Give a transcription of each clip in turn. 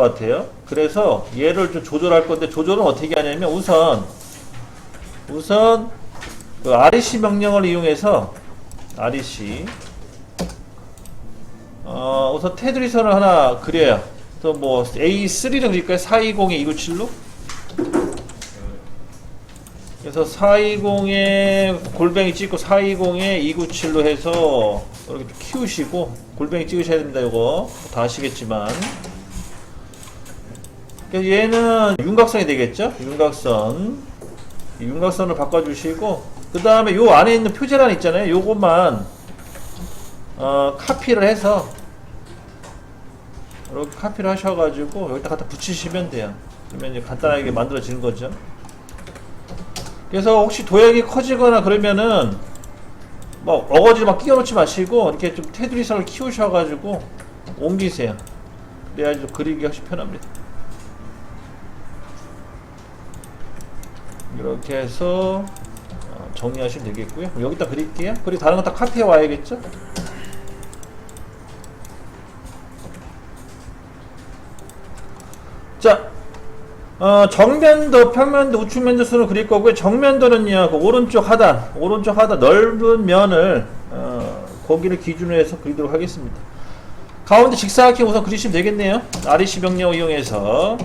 것 같아요. 그래서 얘를 좀 조절할 건데 조절은 어떻게 하냐면 우선 우선 그 REC 명령을 이용해서 REC 어, 우선 테두리선을 하나 그려요. 또 뭐 A3를 그릴까요? 420에 297로? 그래서 420에 골뱅이 찍고 420에 297로 해서 이렇게 좀 키우시고 골뱅이 찍으셔야 됩니다. 이거 다 아시겠지만 그래서 얘는 윤곽선이 되겠죠? 윤곽선 이 윤곽선을 바꿔주시고 그 다음에 요 안에 있는 표제란 있잖아요. 요것만 어, 카피를 해서 이렇게 카피를 하셔가지고 여기다 갖다 붙이시면 돼요. 그러면 이제 간단하게 만들어지는 거죠. 그래서 혹시 도형이 커지거나 그러면은 뭐 어거지 막 끼워놓지 마시고 이렇게 좀 테두리선을 키우셔가지고 옮기세요. 그래야지 좀 그리기 훨씬 편합니다. 이렇게 해서 어, 정리하시면 되겠고요. 여기다 그릴게요. 그리고 다른 거다 카피해 와야겠죠? 자, 어, 정면도, 평면도, 우측면도 순을 그릴 거고요. 정면도는요, 그 오른쪽 하단, 오른쪽 하단 넓은 면을 어, 거기를 기준으로 해서 그리도록 하겠습니다. 가운데 직사각형 우선 그리시면 되겠네요. REC 명령 이용해서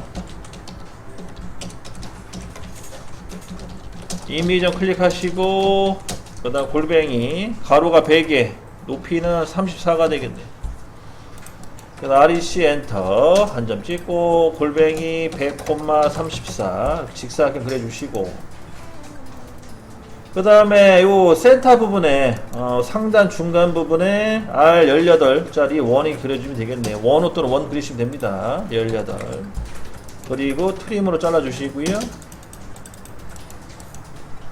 이미전 클릭하시고 그 다음 골뱅이 가로가 100에 높이는 34가 되겠네요. 그다음 REC 엔터 한 점 찍고 골뱅이 100,34 직사각형 그려주시고. 그 다음에 요 센터 부분에 어, 상단 중간 부분에 R18짜리 원이 그려주면 되겠네요. 원호 또는 원 그리시면 됩니다. 18 그리고 트림으로 잘라주시고요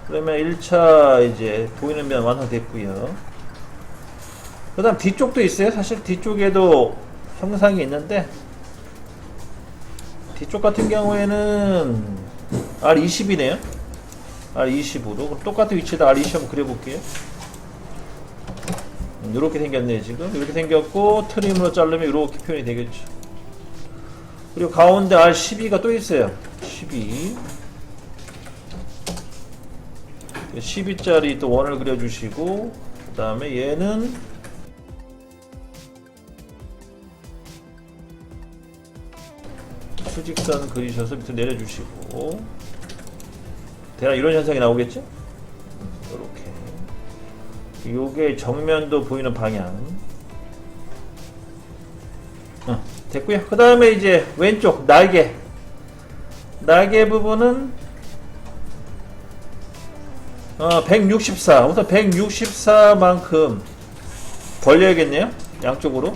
그러면 1차 이제 보이는 면 완성됐고요. 그 다음 뒤쪽도 있어요. 사실 뒤쪽에도 형상이 있는데 뒤쪽 같은 경우에는 R20이네요. R20으로. 그럼 똑같은 위치에다 R20 한번 그려볼게요. 이렇게 생겼네요 지금. 이렇게 생겼고 트림으로 자르면 이렇게 표현이 되겠죠. 그리고 가운데 R12가 또 있어요. 12 12짜리 또 원을 그려주시고 그 다음에 얘는 수직선 그리셔서 밑으로 내려주시고. 대략 이런 현상이 나오겠죠? 이렇게. 요게 정면도 보이는 방향. 어, 됐고요. 그 다음에 이제 왼쪽 날개. 날개 부분은 어, 164 우선 164만큼 벌려야겠네요 양쪽으로.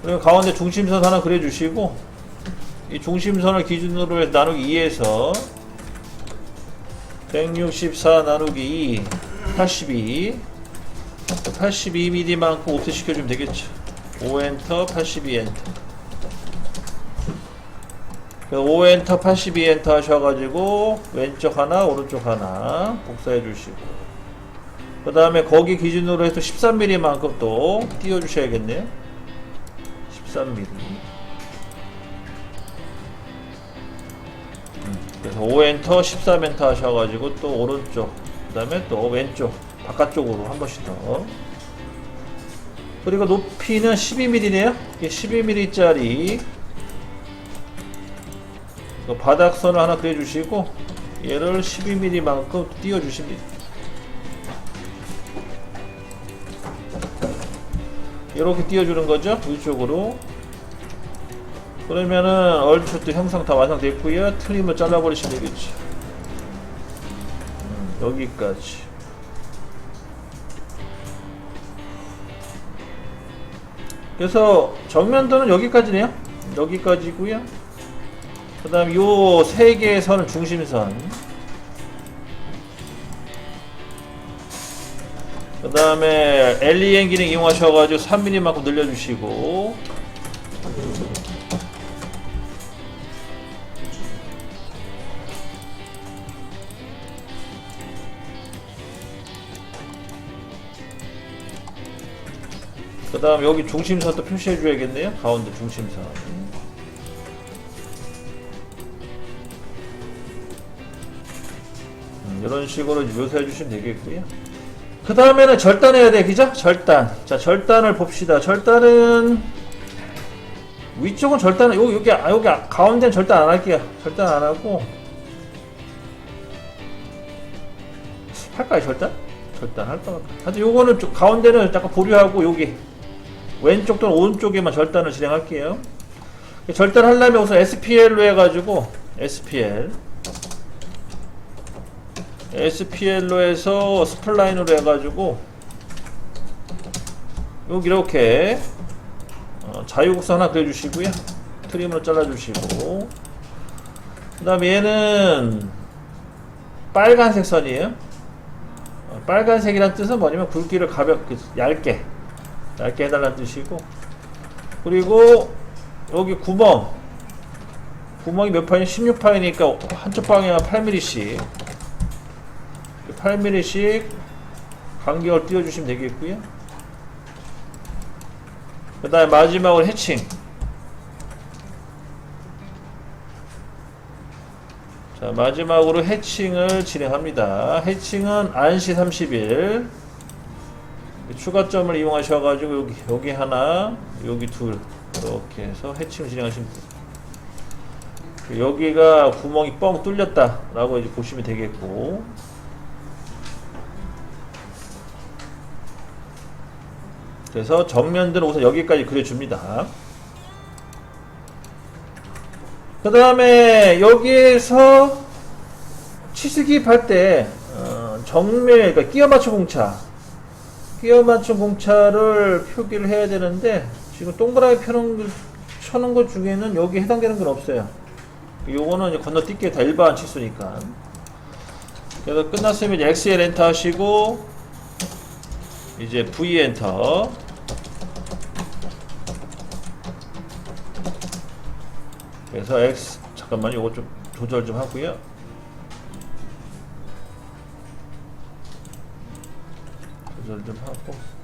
그리고 가운데 중심선 하나 그려주시고 이 중심선을 기준으로 해서 나누기 2에서 164 나누기 2 82 82mm만큼 옵셋 시켜주면 되겠죠. 5엔터 82엔터 5 엔터 82 엔터 하셔가지고 왼쪽 하나 오른쪽 하나 복사해 주시고. 그 다음에 거기 기준으로 해서 13mm만큼 또 띄워 주셔야겠네요. 13mm 그래서 5 엔터 13 엔터 하셔가지고 또 오른쪽 그 다음에 또 왼쪽 바깥쪽으로 한 번씩 더. 그리고 높이는 12mm네요. 12mm 짜리 바닥선을 하나 그려주시고 얘를 12mm만큼 띄워주십니다. 이렇게 띄워주는 거죠 위쪽으로. 그러면은 얼추 또 형상 다 완성됐고요. 트림을 잘라버리시면 되겠죠 음, 여기까지. 그래서 정면도는 여기까지네요. 여기까지고요 그 다음 요 세 개의 선은 중심선 그 다음에 LEN 기능 이용하셔가지고 3mm만큼 늘려주시고 그그 다음 여기 중심선도 표시해 줘야겠네요. 가운데 중심선. 이런 식으로 묘사해 주시면 되겠고요. 그 다음에는 절단해야 돼, 그죠? 절단. 자, 절단을 봅시다. 절단은 위쪽은 절단, 여기, 여기, 아, 여기 아- 가운데는 절단 안 할게요. 절단 안 하고. 할까요, 절단? 절단 할까 말까. 하여튼 요거는 좀 가운데는 약간 보류하고, 여기. 왼쪽 또는 오른쪽에만 절단을 진행할게요. 절단 하려면 우선 SPL로 해가지고, SPL. SPL로 해서 스플라인으로 해가지고 여기 이렇게 어, 자유곡선 하나 그려주시고요. 트림으로 잘라주시고. 그 다음에 얘는 빨간색 선이에요. 어, 빨간색이란 뜻은 뭐냐면 굵기를 가볍게 얇게 얇게 해달라는 뜻이고. 그리고 여기 구멍. 구멍이 몇 파이? 16파이니까 한쪽 방향 8mm씩 8mm씩 간격을 띄워주시면 되겠고요. 그 다음에 마지막으로 해칭. 자, 마지막으로 해칭을 진행합니다. 해칭은 안시 30일. 추가점을 이용하셔가지고 여기, 여기 하나, 여기 둘. 이렇게 해서 해칭을 진행하시면 돼요. 여기가 구멍이 뻥 뚫렸다 라고 이제 보시면 되겠고. 그래서 정면들은 우선 여기까지 그려줍니다. 그 다음에 여기에서 치수기입 할때 어, 정밀, 그러니까 끼어 맞춤 공차, 끼어 맞춤 공차를 표기를 해야 되는데 지금 동그라미 펴놓은 쳐놓은 것 중에는 여기 해당되는 건 없어요. 요거는 건너뛸게 다 일반 치수니까. 그래서 끝났으면 이제 XL 엔터 하시고 이제 V 엔터. 그래서 X 잠깐만요. 이거 좀 조절 좀 하고요. 조절 좀 하고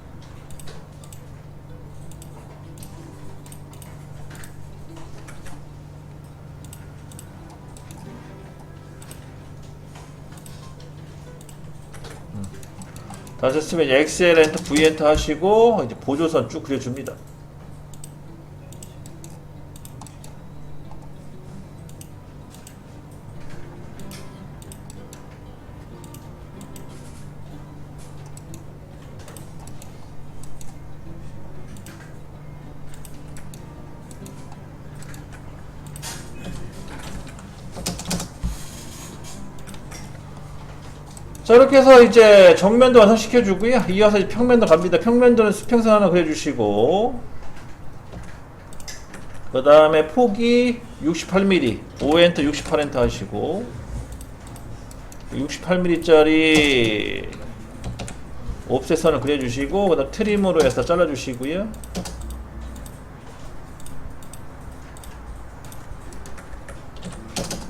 다 됐으면 이제 XL 엔터, V 엔터 하시고 이제 보조선 쭉 그려줍니다. 자 이렇게 해서 이제 정면도 완성시켜 주고요. 이어서 평면도 갑니다. 평면도는 수평선 하나 그려주시고. 그 다음에 폭이 68mm 5엔터. 68엔터 하시고. 68mm 짜리 옵셋선을 그려주시고 그 다음 트림으로 해서 잘라주시고요.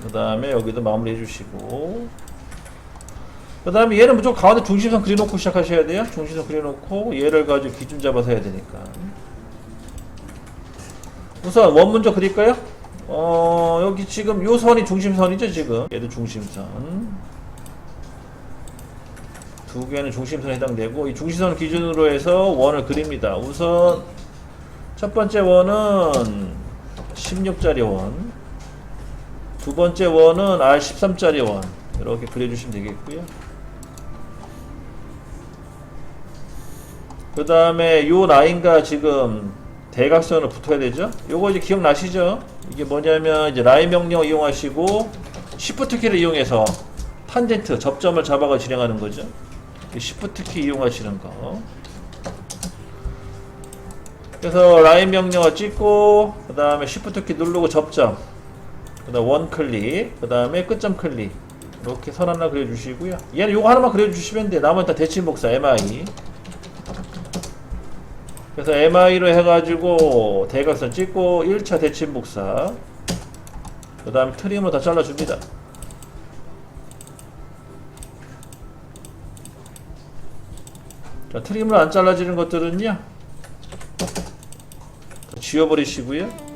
그 다음에 여기도 마무리 해주시고 그 다음에 얘는 무조건 가운데 중심선 그려놓고 시작하셔야 돼요. 중심선 그려놓고 얘를 가지고 기준 잡아서 해야 되니까. 우선 원문적 그릴까요? 어 여기 지금 요 선이 중심선이죠 지금 얘도 중심선 두 개는 중심선에 해당되고 이 중심선 기준으로 해서 원을 그립니다 우선 첫 번째 원은 16짜리 원 두 번째 원은 R13짜리 원 이렇게 그려주시면 되겠고요 그 다음에 요 라인과 지금 대각선으로 붙어야 되죠. 요거 이제 기억나시죠? 이게 뭐냐면 이제 라인 명령 이용하시고 Shift 키를 이용해서 탄젠트 접점을 잡아가 진행하는 거죠. 이 Shift 키 이용하시는 거. 그래서 라인 명령을 찍고 그 다음에 Shift 키 누르고 접점. 그 다음 원 클릭. 그 다음에 끝점 클릭. 이렇게 선 하나 그려주시고요. 얘는 요거 하나만 그려주시면 돼. 나머지 다 대칭 복사 MI. 그래서 MI로 해가지고 대각선 찍고 1차 대칭 복사 그 다음 트림으로 다 잘라줍니다 자 트림으로 안 잘라지는 것들은요 지워버리시고요.